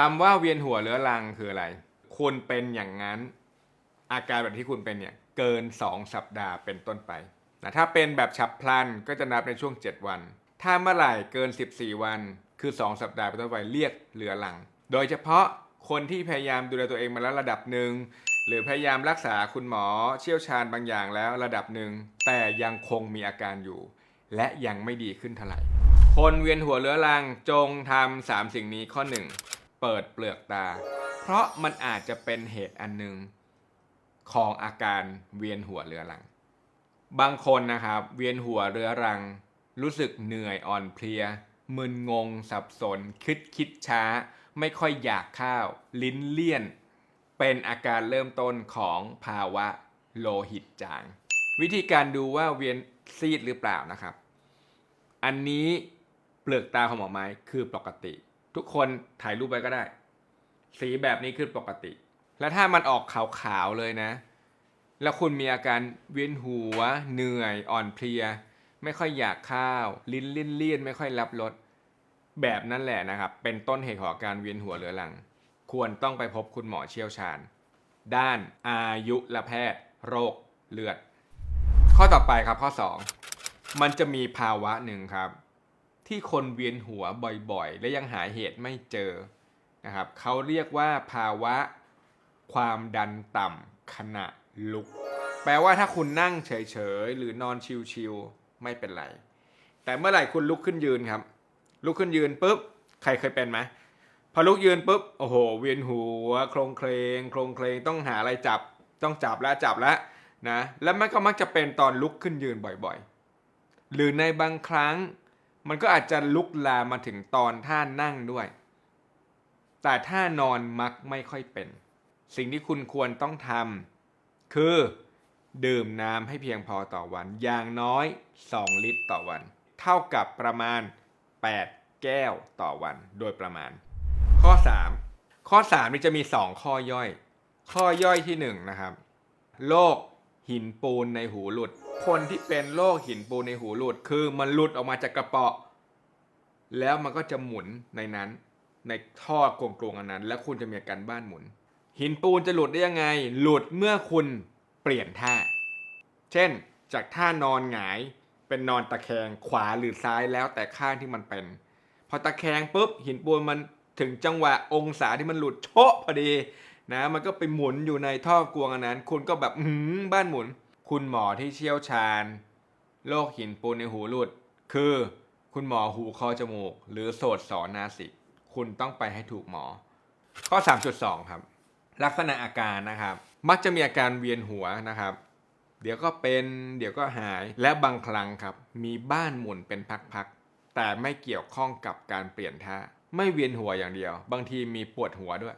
คำว่าเวียนหัวเรื้อรังคืออะไร คุณเป็นอย่างนั้น อาการแบบที่คุณเป็นเนี่ยเกิน 2 สัปดาห์เป็นต้นไปนะถ้าเป็นแบบฉับพลันก็จะนับในช่วง 7 วัน ถ้าเมื่อไหร่เกิน 14 วัน คือ 2 สัปดาห์เป็นต้นไปเรียกเรื้อรัง โดยเฉพาะคนที่พยายามดูแลตัวเองมาแล้วระดับหนึ่งหรือพยายามรักษาคุณหมอเชี่ยวชาญบางอย่างแล้วระดับหนึ่งแต่ยังคงมีอาการอยู่ และยังไม่ดีขึ้นเท่าไหร่คนเวียนหัวเรื้อรังจงทำสามสิ่งนี้ข้อหนึ่ง เปิดเปลือกตา เพราะมันอาจจะเป็นเหตุอันหนึ่งของอาการเวียนหัวเรื้อรัง บางคนนะครับ เวียนหัวเรื้อรัง รู้สึกเหนื่อยอ่อนเพลีย มึนงง สับสน คิดคิดช้า ไม่ค่อยอยากข้าว ลิ้นเลี่ยน เป็นอาการเริ่มต้นของภาวะโลหิตจาง วิธีการดูว่าเวียนซีดหรือเปล่านะครับ อันนี้เปลือกตาของหมอไม้คือปกติ ทุกคนถ่ายรูปไปก็ได้ สีแบบนี้คือปกติ และถ้ามันออกขาวๆเลยนะ แล้วคุณมีอาการเวียนหัว เหนื่อย อ่อนเพลีย ไม่ค่อยอยากข้าว ลิ้นลิ้นเลี่ยนไม่ค่อยรับรสแบบนั้นแหละนะครับ เป็นต้นเหตุของการเวียนหัวเรื้อรัง ควรต้องไปพบคุณหมอเชี่ยวชาญ ด้านอายุรแพทย์ โรคเลือด ข้อต่อไปครับข้อ 2 มันจะมีภาวะหนึ่งครับ ที่คนเวียนหัวบ่อยๆ และยังหาเหตุไม่เจอนะครับเขาเรียกว่าภาวะความดันต่ำขณะลุก แปลว่าถ้าคุณนั่งเฉยๆ หรือนอนชิวๆไม่เป็นไร แต่เมื่อไหร่คุณลุกขึ้นยืนครับ ลุกขึ้นยืนปุ๊บใครเคยเป็นไหมพอลุกยืนปุ๊บโอ้โห เวียนหัวโครงเคลงโครงเคลงต้องหาอะไรจับ ต้องจับแล้วจับแล้วนะ แล้วมันก็มักจะเป็นตอนลุกขึ้นยืนบ่อยๆ หรือในบางครั้ง มันก็อาจจะลุกลามมาถึงตอนท่านั่งด้วย แต่ถ้านอนมักไม่ค่อยเป็น สิ่งที่คุณควรต้องทำคือดื่มน้ำให้เพียงพอต่อวัน อย่างน้อย 2 ลิตรต่อวัน เท่ากับประมาณ 8 แก้วต่อวันโดยประมาณ ข้อ 3 ข้อ3นี่จะมี 2 ข้อย่อย ข้อย่อยที่1นะครับ โรคหินปูนในหูหลุด คนที่เป็นโรคหินปูนในหูหลุดคือมันหลุดออกมาจากกระเปาะ แล้วมันก็จะหมุนในนั้น ในท่อกลวงๆอันนั้น แล้วคุณจะมีอาการบ้านหมุน หินปูนจะหลุดได้ยังไง หลุดเมื่อคุณเปลี่ยนท่า เช่น จากท่านอนหงายเป็นนอนตะแคงขวาหรือซ้ายแล้วแต่ข้างที่มันเป็น พอตะแคงปุ๊บหินปูนมันถึงจังหวะองศาที่มันหลุดโชะพอดีนะมันก็ไปหมุนอยู่ในท่อกลวงอันนั้น คุณก็แบบหือบ้านหมุน คุณหมอที่เชี่ยวชาญโรคหินปูนในหูหลุด คือ คุณหมอหูคอจมูก หรือโสตสอนาสิกคุณต้องไปให้ถูกหมอ ข้อ 3.2 ครับ ลักษณะอาการนะครับ มักจะมีอาการเวียนหัวนะครับ เดี๋ยวก็เป็น เดี๋ยวก็หายและบางครั้งครับ มีบ้านหมุนเป็นพักๆแต่ไม่เกี่ยวข้องกับการเปลี่ยนท่าไม่เวียนหัวอย่างเดียว บางทีมีปวดหัวด้วย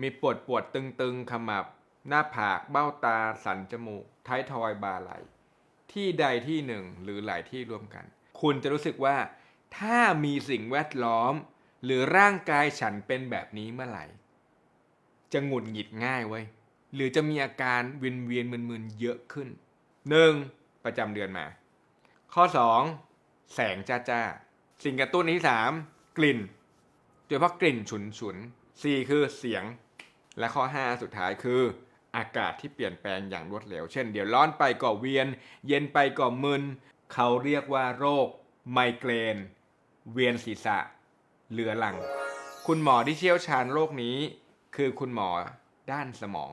มีปวดปวดตึงๆขมับ หน้าผากเบ้าตาสันจมูกท้ายทอยบาไหล ที่ใดที่หนึ่งหรือหลายที่รวมกัน คุณจะรู้สึกว่า ถ้ามีสิ่งแวดล้อม หรือร่างกายฉันเป็นแบบนี้เมื่อไหร่ จะหงุดหงิดง่ายเว้ยหรือจะมีอาการเวียนเวียนมึนๆเยอะขึ้น 1. ประจำเดือนมา ข้อ 2. แสงจ้าจ้าๆสิ่งกระตุ้นที่ 3. กลิ่นโดยเฉพาะกลิ่นฉุนฉุนๆ 4. คือเสียง และข้อ 5 สุดท้ายคือ อากาศที่เปลี่ยนแปลงอย่างรวดเร็ว เช่นเดี๋ยวร้อนไปก็เวียน เย็นไปก็มึน เขาเรียกว่าโรค ไมเกรน เวียนศีรษะเรื้อรัง คุณหมอที่เชี่ยวชาญโรคนี้ คือคุณหมอด้านสมอง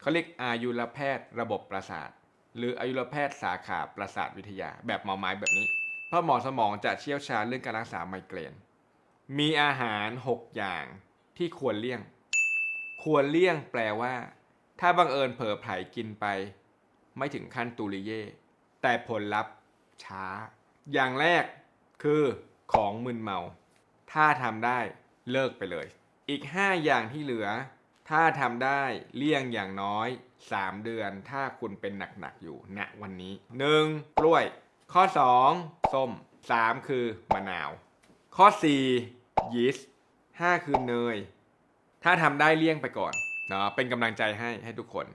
เขาเรียกอายุรแพทย์ระบบประสาท หรืออายุรแพทย์สาขาประสาทวิทยา แบบหมอไม้แบบนี้ เพราะหมอสมองจะเชี่ยวชาญเรื่องการรักษาไมเกรน มีอาหาร 6 อย่างที่ควรเลี่ยง ควรเลี่ยงแปลว่า ถ้าบังเอิญเผลอไผลกินไป ไม่ถึงขั้นตูริเย่แต่ผลลัพธ์ช้า อย่างแรกคือของมึนเมา ถ้าทำได้เลิกไปเลย อีก 5 อย่างที่เหลือ ถ้าทำได้เลี่ยงอย่างน้อย 3 เดือน ถ้าคุณเป็นหนักๆอยู่ณวันนี้ 1. กล้วย ข้อ 2. ส้ม 3. คือมะนาว ข้อ 4. ยีสต์ 5 คือเนย ถ้าทำได้เลี่ยงไปก่อน นะเป็นกำลังใจให้ให้ทุกคน